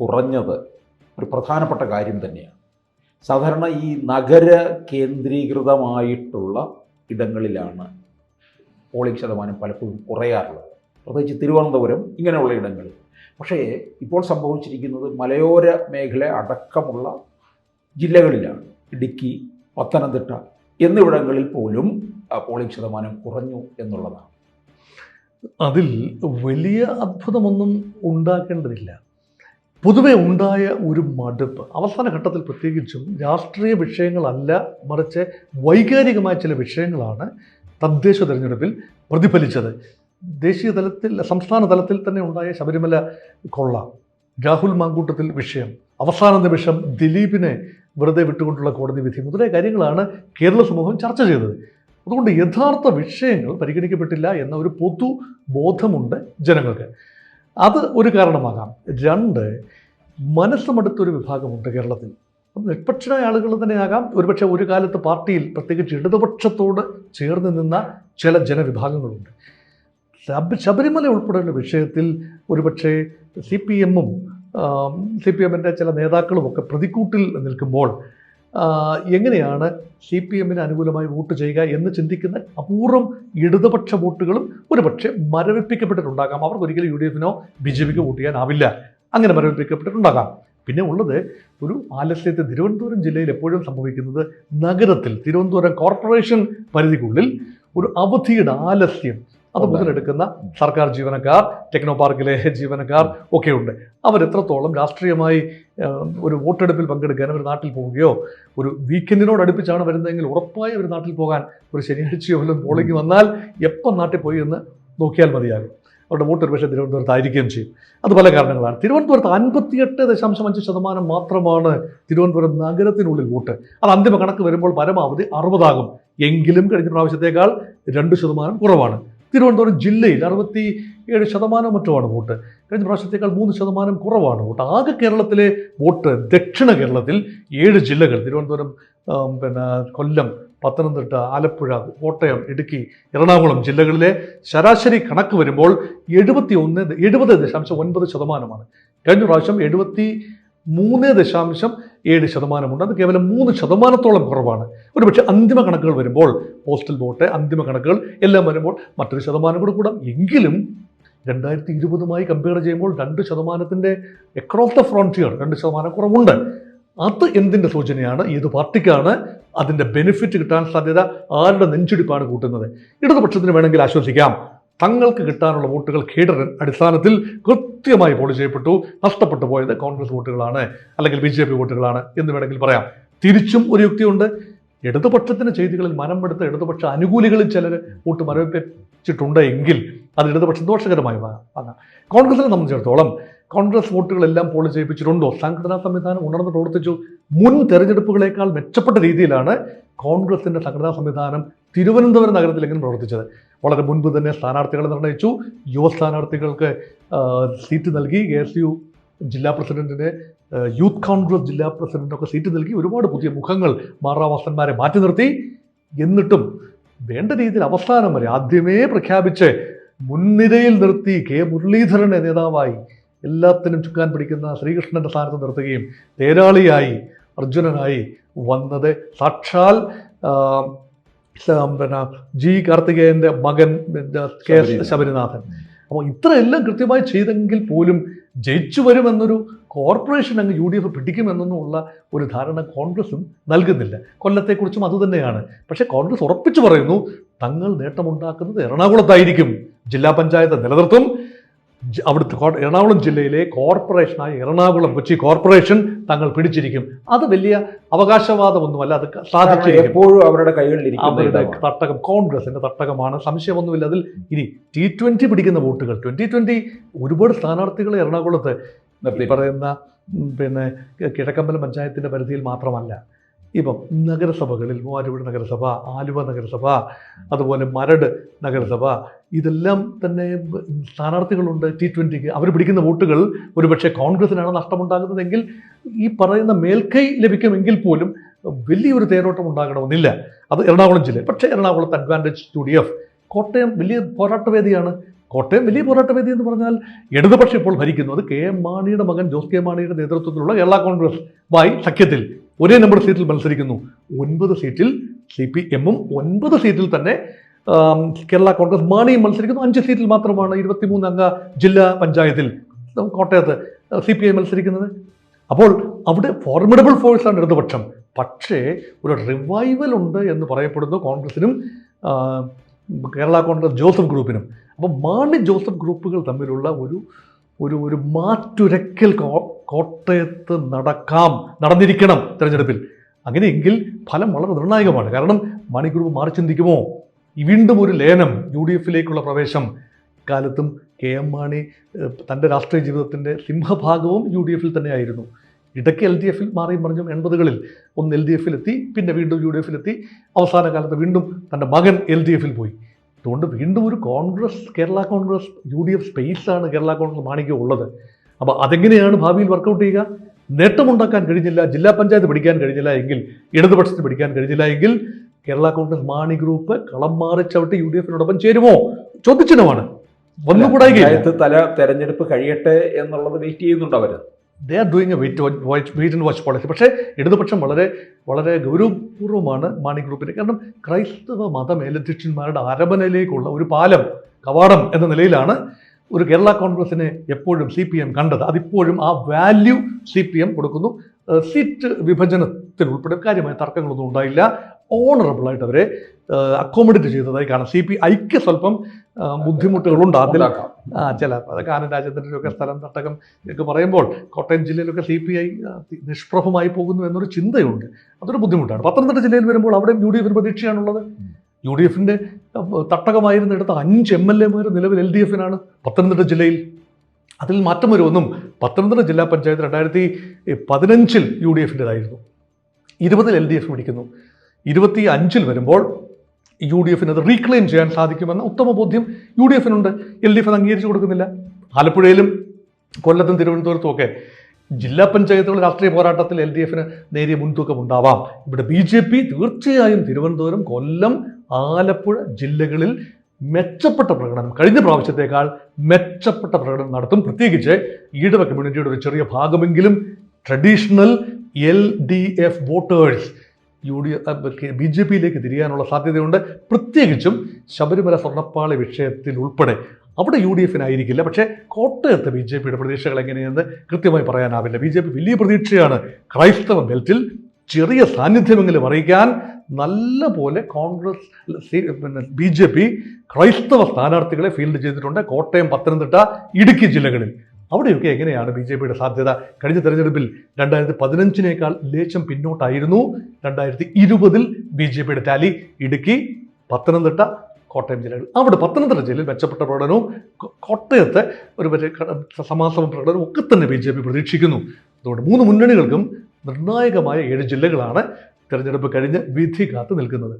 കുറഞ്ഞത് ഒരു പ്രധാനപ്പെട്ട കാര്യം തന്നെയാണ്. സാധാരണ ഈ നഗര കേന്ദ്രീകൃതമായിട്ടുള്ള ഇടങ്ങളിലാണ് പോളിംഗ് ശതമാനം പലപ്പോഴും കുറയാറുള്ളത്. പ്രത്യേകിച്ച് തിരുവനന്തപുരം ഇങ്ങനെയുള്ള ഇടങ്ങളിൽ. പക്ഷേ ഇപ്പോൾ സംഭവിച്ചിരിക്കുന്നത് മലയോര മേഖല അടക്കമുള്ള ജില്ലകളിലാണ്. ഇടുക്കി പത്തനംതിട്ട എന്നിവിടങ്ങളിൽ പോലും പോളിംഗ് ശതമാനം കുറഞ്ഞു എന്നുള്ളതാണ്. അതിൽ വലിയ അത്ഭുതമൊന്നും ഉണ്ടാക്കേണ്ടതില്ല. പൊതുവെ ഉണ്ടായ ഒരു മടുപ്പ്. അവസാന ഘട്ടത്തിൽ പ്രത്യേകിച്ചും രാഷ്ട്രീയ വിഷയങ്ങളല്ല മറിച്ച് വൈകാരികമായ ചില വിഷയങ്ങളാണ് തദ്ദേശ തെരഞ്ഞെടുപ്പിൽ പ്രതിഫലിച്ചത്. ദേശീയ തലത്തിൽ സംസ്ഥാന തലത്തിൽ തന്നെ ഉണ്ടായ ശബരിമല കൊള്ള രാഹുൽ മാങ്കൂട്ടത്തിൽ വിഷയം അവസാന നിമിഷം ദിലീപിനെ വെറുതെ വിട്ടുകൊണ്ടുള്ള കോടതി വിധി മുതലായ കാര്യങ്ങളാണ് കേരള സമൂഹം ചർച്ച ചെയ്തത്. അതുകൊണ്ട് യഥാർത്ഥ വിഷയങ്ങൾ പരിഗണിക്കപ്പെട്ടില്ല എന്ന ഒരു പൊതു ബോധമുണ്ട് ജനങ്ങൾക്ക്. അത് ഒരു കാരണമാകാം. രണ്ട് മനസ്സുമടുത്തൊരു വിഭാഗമുണ്ട് കേരളത്തിൽ. നിഷ്പക്ഷരായ ആളുകൾ തന്നെയാകാം. ഒരുപക്ഷെ ഒരു കാലത്ത് പാർട്ടിയിൽ പ്രത്യേകിച്ച് ഇടതുപക്ഷത്തോട് ചേർന്ന് നിന്ന ചില ജനവിഭാഗങ്ങളുണ്ട്. ശബ ശബരിമല ഉൾപ്പെടെയുള്ള വിഷയത്തിൽ ഒരുപക്ഷെ സി പി എമ്മും സി പി എമ്മിന്റെ ചില നേതാക്കളുമൊക്കെ പ്രതിക്കൂട്ടിൽ നിൽക്കുമ്പോൾ എങ്ങനെയാണ് സി പി എമ്മിന് അനുകൂലമായി വോട്ട് ചെയ്യുക എന്ന് ചിന്തിക്കുന്ന അപൂർവം ഇടതുപക്ഷ വോട്ടുകളും ഒരുപക്ഷെ മരവിപ്പിക്കപ്പെട്ടിട്ടുണ്ടാകാം. അവർക്ക് ഒരിക്കലും യു ഡി എഫിനോ ബി ജെ പിക്കോ വോട്ട് ചെയ്യാനാവില്ല. അങ്ങനെ മരവിപ്പിക്കപ്പെട്ടിട്ടുണ്ടാകാം. പിന്നെ ഉള്ളത് ഒരു ആലസ്യത്തെ തിരുവനന്തപുരം ജില്ലയിൽ എപ്പോഴും സംഭവിക്കുന്നത് നഗരത്തിൽ തിരുവനന്തപുരം കോർപ്പറേഷൻ പരിധിക്കുള്ളിൽ ഒരു അവധിയുടെ ആലസ്യം അത്. മുതലെടുക്കുന്ന സർക്കാർ ജീവനക്കാർ ടെക്നോ പാർക്കിലെ ജീവനക്കാർ ഒക്കെയുണ്ട്. അവരെത്രത്തോളം രാഷ്ട്രീയമായി ഒരു വോട്ടെടുപ്പിൽ പങ്കെടുക്കാൻ അവർ നാട്ടിൽ പോവുകയോ ഒരു വീക്കെൻഡിനോട് അടുപ്പിച്ചാണ് വരുന്നതെങ്കിൽ ഉറപ്പായി അവർ നാട്ടിൽ പോകാൻ ഒരു ശനിയാഴ്ചയോ വല്ലതും പോളിംഗ് വന്നാൽ എപ്പം നാട്ടിൽ പോയി എന്ന് നോക്കിയാൽ മതിയാകും. അവരുടെ വോട്ട് ഒരു പക്ഷേ തിരുവനന്തപുരത്ത് ആയിരിക്കുകയും ചെയ്യും. അത് പല കാരണങ്ങളാണ്. തിരുവനന്തപുരത്ത് അൻപത്തിയെട്ട് ദശാംശം അഞ്ച് ശതമാനം മാത്രമാണ് തിരുവനന്തപുരം നഗരത്തിനുള്ളിൽ വോട്ട്. അത് അന്തിമ കണക്ക് വരുമ്പോൾ പരമാവധി അറുപതാകും. എങ്കിലും കഴിഞ്ഞ പ്രാവശ്യത്തേക്കാൾ രണ്ട് ശതമാനം കുറവാണ്. തിരുവനന്തപുരം ജില്ലയിൽ അറുപത്തി ഏഴ് ശതമാനം മറ്റുമാണ് വോട്ട്. കഴിഞ്ഞ പ്രാവശ്യത്തേക്കാൾ മൂന്ന് ശതമാനം കുറവാണ് വോട്ട്. ആകെ കേരളത്തിലെ വോട്ട് ദക്ഷിണ കേരളത്തിൽ ഏഴ് ജില്ലകൾ തിരുവനന്തപുരം പിന്നെ കൊല്ലം പത്തനംതിട്ട ആലപ്പുഴ കോട്ടയം ഇടുക്കി എറണാകുളം ജില്ലകളിലെ ശരാശരി കണക്ക് വരുമ്പോൾ എഴുപത്തി ഒന്ന് എഴുപത് ദശാംശം ഒൻപത് ശതമാനമാണ്. കഴിഞ്ഞ പ്രാവശ്യം എഴുപത്തി മൂന്ന് ദശാംശം ഏഴ് ശതമാനമുണ്ട്. അത് കേവലം മൂന്ന് ശതമാനത്തോളം കുറവാണ്. ഒരുപക്ഷെ അന്തിമ കണക്കുകൾ വരുമ്പോൾ പോസ്റ്റൽ വോട്ട് അന്തിമ കണക്കുകൾ എല്ലാം വരുമ്പോൾ മറ്റൊരു ശതമാനം കൂടെ കൂടാം. എങ്കിലും രണ്ടായിരത്തി ഇരുപതുമായി കമ്പയർ ചെയ്യുമ്പോൾ രണ്ട് ശതമാനത്തിന്റെ എക്രോസ് ദ ഫ്രോണ്ടിയർ രണ്ട് ശതമാനം കുറവുണ്ട്. അത് എന്തിന്റെ സൂചനയാണ്? ഏത് പാർട്ടിക്കാണ് അതിന്റെ ബെനിഫിറ്റ് കിട്ടാൻ സാധ്യത? ആരുടെ നെഞ്ചിടിപ്പാണ് കൂട്ടുന്നത്? ഇടതുപക്ഷത്തിന് വേണമെങ്കിൽ ആശ്വസിക്കാം. തങ്ങൾക്ക് കിട്ടാനുള്ള വോട്ടുകൾ കേഡർ അടിസ്ഥാനത്തിൽ കൃത്യമായി പോളി ചെയ്യപ്പെട്ടു. നഷ്ടപ്പെട്ടു പോയത് കോൺഗ്രസ് വോട്ടുകളാണ് അല്ലെങ്കിൽ ബി ജെ പി വോട്ടുകളാണ് എന്ന് വേണമെങ്കിൽ പറയാം. തിരിച്ചും ഒരു യുക്തിയുണ്ട്. ഇടതുപക്ഷത്തിന് ചെയ്തികളിൽ മനമെടുത്ത ഇടതുപക്ഷ അനുകൂലികളിൽ ചിലർ വോട്ട് മരവിപ്പിച്ചിട്ടുണ്ട് എങ്കിൽ അത് ഇടതുപക്ഷം ദോഷകരമായി ആകാം കോൺഗ്രസിനെ സംബന്ധിച്ചിടത്തോളം കോൺഗ്രസ് വോട്ടുകളെല്ലാം പോളി ചെയ്യിപ്പിച്ചിട്ടുണ്ടോ? സംഘടനാ സംവിധാനം ഉണർന്ന് പ്രവർത്തിച്ചു. മുൻ തെരഞ്ഞെടുപ്പുകളേക്കാൾ മെച്ചപ്പെട്ട രീതിയിലാണ് കോൺഗ്രസിന്റെ സംഘടനാ സംവിധാനം തിരുവനന്തപുരം നഗരത്തിൽ എങ്ങനെ പ്രവർത്തിച്ചത്. വളരെ മുൻപ് തന്നെ സ്ഥാനാർത്ഥികളെ നിർണയിച്ചു. യുവ സ്ഥാനാർത്ഥികൾക്ക് സീറ്റ് നൽകി. കെ എസ് യു ജില്ലാ പ്രസിഡന്റിന് യൂത്ത് കോൺഗ്രസ് ജില്ലാ പ്രസിഡന്റിനൊക്കെ സീറ്റ് നൽകി. ഒരുപാട് പുതിയ മുഖങ്ങൾ മാറാവാസന്മാരെ മാറ്റി നിർത്തി. എന്നിട്ടും വേണ്ട രീതിയിൽ അവസാനം വരെ ആദ്യമേ പ്രഖ്യാപിച്ച് മുൻനിരയിൽ നിർത്തി കെ മുരളീധരനെ നേതാവായി എല്ലാത്തിനും ചുക്കാൻ പിടിക്കുന്ന ശ്രീകൃഷ്ണന്റെ സ്ഥാനത്ത് നിർത്തുകയും തേരാളിയായി അർജുനനായി വന്നത്. സാക്ഷാൽ പിന്നെ ജി കാർത്തികേയന്റെ മകൻ കെ എസ് ശബരിനാഥൻ. അപ്പോൾ ഇത്രയെല്ലാം കൃത്യമായി ചെയ്തെങ്കിൽ പോലും ജയിച്ചു വരുമെന്നൊരു കോർപ്പറേഷൻ അങ്ങ് യു ഡി എഫ് പിടിക്കുമെന്നൊന്നുമുള്ള ഒരു ധാരണ കോൺഗ്രസും നൽകുന്നില്ല. കൊല്ലത്തെക്കുറിച്ചും അതുതന്നെയാണ് പക്ഷേ കോൺഗ്രസ് ഉറപ്പിച്ചു പറയുന്നു തങ്ങൾ നേട്ടമുണ്ടാക്കുന്നത് എറണാകുളത്തായിരിക്കും. ജില്ലാ പഞ്ചായത്ത് നിലനിർത്തും അവിടുത്തെ എറണാകുളം ജില്ലയിലെ കോർപ്പറേഷനായ എറണാകുളം കൊച്ചി കോർപ്പറേഷൻ തങ്ങൾ പിടിച്ചിരിക്കും. അത് വലിയ അവകാശവാദമൊന്നുമല്ല അത് സാധിച്ചിരിക്കും. എപ്പോഴും അവരുടെ കൈകളിൽ അവരുടെ തട്ടകം കോൺഗ്രസിന്റെ തട്ടകമാണ്. സംശയമൊന്നുമില്ല അതിൽ ഇനി ടി ട്വന്റി പിടിക്കുന്ന വോട്ടുകൾ. ട്വന്റി ട്വന്റി ഒരുപാട് സ്ഥാനാർത്ഥികളെ എറണാകുളത്ത് പറയുന്ന പിന്നെ കിഴക്കമ്പലം പഞ്ചായത്തിന്റെ പരിധിയിൽ മാത്രമല്ല. ഇപ്പം നഗരസഭകളിൽ മൂവാറ്റുപുഴ നഗരസഭ ആലുവ നഗരസഭ അതുപോലെ മരട് നഗരസഭ ഇതെല്ലാം തന്നെ സ്ഥാനാർത്ഥികളുണ്ട് ടി ട്വന്റിക്ക് അവർ പിടിക്കുന്ന വോട്ടുകൾ ഒരുപക്ഷെ കോൺഗ്രസിനാണ് നഷ്ടമുണ്ടാകുന്നതെങ്കിൽ ഈ പറയുന്ന മേൽക്കൈ ലഭിക്കുമെങ്കിൽ പോലും വലിയൊരു തേരോട്ടം ഉണ്ടാകണമെന്നില്ല. അത് എറണാകുളം ജില്ലയിൽ പക്ഷേ എറണാകുളത്ത് advantage to D F Kottayam വലിയ പോരാട്ടവേദിയാണ്. കോട്ടയം വലിയ പോരാട്ടവേദി എന്ന് പറഞ്ഞാൽ ഇടതുപക്ഷം ഇപ്പോൾ ഭരിക്കുന്നു. അത് കെ എം മാണിയുടെ മകൻ ജോസ് കെ മാണിയുടെ നേതൃത്വത്തിലുള്ള കേരള കോൺഗ്രസ്. വായി സഖ്യത്തിൽ. ഒരേ നമ്പർ സീറ്റിൽ മത്സരിക്കുന്നു. ഒൻപത് സീറ്റിൽ സി പി എമ്മും ഒൻപത് സീറ്റിൽ തന്നെ കേരള കോൺഗ്രസ് മാണിയും മത്സരിക്കുന്നു. അഞ്ച് സീറ്റിൽ മാത്രമാണ് ഇരുപത്തിമൂന്ന് അംഗ ജില്ലാ പഞ്ചായത്തിൽ കോട്ടയത്ത് സി പി ഐ മത്സരിക്കുന്നത്. അപ്പോൾ അവിടെ ഫോർമിഡബിൾ ഫോഴ്സാണ് ഇടതുപക്ഷം. പക്ഷേ ഒരു റിവൈവൽ ഉണ്ട് എന്ന് പറയപ്പെടുന്നു കോൺഗ്രസിനും കേരള കോൺഗ്രസ് ജോസഫ് ഗ്രൂപ്പിനും. അപ്പോൾ മാണി ജോസഫ് ഗ്രൂപ്പുകൾ തമ്മിലുള്ള ഒരു ഒരു ഒരു മാറ്റുരക്കൽ കോട്ടയത്ത് നടക്കാം നടന്നിരിക്കണം തിരഞ്ഞെടുപ്പിൽ. അങ്ങനെയെങ്കിൽ ഫലം വളരെ നിർണായകമാണ്. കാരണം മാണി മാറി ചിന്തിക്കുമോ? വീണ്ടും ഒരു ലേനം യു ഡി എഫിലേക്കുള്ള പ്രവേശം. കാലത്തും കെ എം മാണി തന്റെ രാഷ്ട്രീയ ജീവിതത്തിന്റെ സിംഹഭാഗവും യു ഡി എഫിൽ തന്നെയായിരുന്നു. ഇടയ്ക്ക് എൽ ഡി എഫിൽ മാറിയും മറിഞ്ഞും എൺപതുകളിൽ. ഒന്ന് എൽ ഡി എഫിലെത്തി പിന്നെ വീണ്ടും യു ഡി എഫിലെത്തി അവസാന കാലത്ത് വീണ്ടും തന്റെ മകൻ എൽ ഡി എഫിൽ പോയി. അതുകൊണ്ട് വീണ്ടും ഒരു Congress Kerala Congress U D F സ്പേസാണ് Kerala Congress മാണിക്ക് ഉള്ളത്. അപ്പോൾ അതെങ്ങനെയാണ് ഭാവിയിൽ വർക്കൗട്ട് ചെയ്യുക? നേട്ടമുണ്ടാക്കാൻ കഴിഞ്ഞില്ല ജില്ലാ പഞ്ചായത്ത് പിടിക്കാൻ കഴിഞ്ഞില്ല എങ്കിൽ ഇടതുപക്ഷത്തിന് പിടിക്കാൻ കഴിഞ്ഞില്ല എങ്കിൽ കേരള കോൺഗ്രസ് മാണി ഗ്രൂപ്പ് കളം മാറി ചവിട്ടി യു ഡി എഫിനോടൊപ്പം ചേരുമോ ചോദ്യചിഹ്നമാണ് തല തെരഞ്ഞെടുപ്പ് കഴിയട്ടെ എന്നുള്ളത് വെയിറ്റ് ചെയ്യുന്നുണ്ട് അവർ they are doing a wait wait and watch policy പക്ഷേ ഇടതുപക്ഷം വളരെ വളരെ ഗൗരവപൂർവമാണ് മാണി ഗ്രൂപ്പിന്. കാരണം ക്രൈസ്തവ മത മേലധ്യക്ഷന്മാരുടെ അരമനയിലേക്കുള്ള ഒരു പാലം കവാടം എന്ന നിലയിലാണ് ഒരു കേരള കോൺഗ്രസിനെ എപ്പോഴും സി പി എം കണ്ടത്. അതിപ്പോഴും ആ വാല്യൂ സി പി എം കൊടുക്കുന്നു. സീറ്റ് വിഭജനത്തിൽ ഉൾപ്പെടെ കാര്യമായ തർക്കങ്ങളൊന്നും ഉണ്ടായില്ല. ഓണറബിൾ ആയിട്ട് അവരെ അക്കോമഡേറ്റ് ചെയ്തതായി കാണാം. സി പി ഐക്ക് സ്വല്പം ബുദ്ധിമുട്ടുകളുണ്ട്. അതിൽ. ആ ചില കാനം രാജേന്ദ്രന്റെ ഒക്കെ സ്ഥലം തട്ടകം ഒക്കെ പറയുമ്പോൾ കോട്ടയം ജില്ലയിലൊക്കെ സി പി ഐ നിഷ്പ്രഭമായി പോകുന്നു എന്നൊരു ചിന്തയുണ്ട്. അതൊരു ബുദ്ധിമുട്ടാണ്. പത്തനംതിട്ട ജില്ലയിൽ വരുമ്പോൾ അവിടെയും യു ഡി എഫിന് പ്രതീക്ഷയാണുള്ളത്. യു ഡി എഫിന്റെ തട്ടകമായിരുന്നിടത്ത് അഞ്ച് എം എൽ എമാർ നിലവിൽ എൽ ഡി എഫിനാണ് പത്തനംതിട്ട ജില്ലയിൽ. അതിൽ മാറ്റം വരുമെന്നും പത്തനംതിട്ട ജില്ലാ പഞ്ചായത്ത് രണ്ടായിരത്തി പതിനഞ്ചിൽ യു ഡി എഫിന്റെതായിരുന്നു. ഇരുപതിൽ എൽ ഡി എഫ് പിടിക്കുന്നു. ഇരുപത്തി അഞ്ചിൽ വരുമ്പോൾ യു ഡി എഫിന് അത് റീക്ലെയിം ചെയ്യാൻ സാധിക്കുമെന്ന ഉത്തമ ബോധ്യം യു ഡി എഫിനുണ്ട്. എൽ ഡി എഫ് അത് അംഗീകരിച്ചു കൊടുക്കുന്നില്ല. ആലപ്പുഴയിലും കൊല്ലത്തും തിരുവനന്തപുരത്തും ഒക്കെ ജില്ലാ പഞ്ചായത്തുകളുടെ രാഷ്ട്രീയ പോരാട്ടത്തിൽ എൽ ഡി എഫിന് നേരിയ മുൻതൂക്കം ഉണ്ടാവാം. ഇവിടെ ബി ജെ പി തീർച്ചയായും തിരുവനന്തപുരം കൊല്ലം ആലപ്പുഴ ജില്ലകളിൽ മെച്ചപ്പെട്ട പ്രകടനം കഴിഞ്ഞ പ്രാവശ്യത്തേക്കാൾ മെച്ചപ്പെട്ട പ്രകടനം നടത്തും. പ്രത്യേകിച്ച് ഈഴവ കമ്മ്യൂണിറ്റിയുടെ ഒരു ചെറിയ ഭാഗമെങ്കിലും traditional L D F voters U D B J പിയിലേക്ക് തിരിയാനുള്ള സാധ്യതയുണ്ട്. പ്രത്യേകിച്ചും ശബരിമല സ്വർണപ്പാളി വിഷയത്തിൽ ഉൾപ്പെടെ. അവിടെ യു ഡി എഫിനായിരിക്കില്ല പക്ഷേ കോട്ടയത്ത് ബി ജെ പിയുടെ പ്രതീക്ഷകൾ എങ്ങനെയെന്ന് കൃത്യമായി പറയാനാവില്ല. ബി ജെ പി വലിയ പ്രതീക്ഷയാണ്. ക്രൈസ്തവ ബെൽറ്റിൽ ചെറിയ സാന്നിധ്യമെങ്കിലും അറിയിക്കാൻ നല്ല പോലെ കോൺഗ്രസ് പിന്നെ ബി ജെ പി ക്രൈസ്തവ സ്ഥാനാർത്ഥികളെ ഫീൽഡ് ചെയ്തിട്ടുണ്ട്. കോട്ടയം പത്തനംതിട്ട ഇടുക്കി ജില്ലകളിൽ. അവിടെയൊക്കെ എങ്ങനെയാണ് ബി ജെ പിയുടെ സാധ്യത? കഴിഞ്ഞ തെരഞ്ഞെടുപ്പിൽ രണ്ടായിരത്തി പതിനഞ്ചിനേക്കാൾ ലേശം പിന്നോട്ടായിരുന്നു. രണ്ടായിരത്തി ഇരുപതിൽ ബി ജെ പിയുടെ ടാലി ഇടുക്കി പത്തനംതിട്ട കോട്ടയം ജില്ലകൾ അവിടെ പത്തനംതിട്ട ജില്ലയിൽ മെച്ചപ്പെട്ട പ്രകടനവും കോട്ടയത്തെ ഒരു ക- സമാസമ പ്രകടനവും ഒക്കെ തന്നെ ബി ജെ പി പ്രതീക്ഷിക്കുന്നു. അതുകൊണ്ട് മൂന്ന് മുന്നണികൾക്കും നിർണായകമായ ഏഴ് ജില്ലകളാണ് തെരഞ്ഞെടുപ്പ് കഴിഞ്ഞ് വിധി കാത്തു നിൽക്കുന്നത്.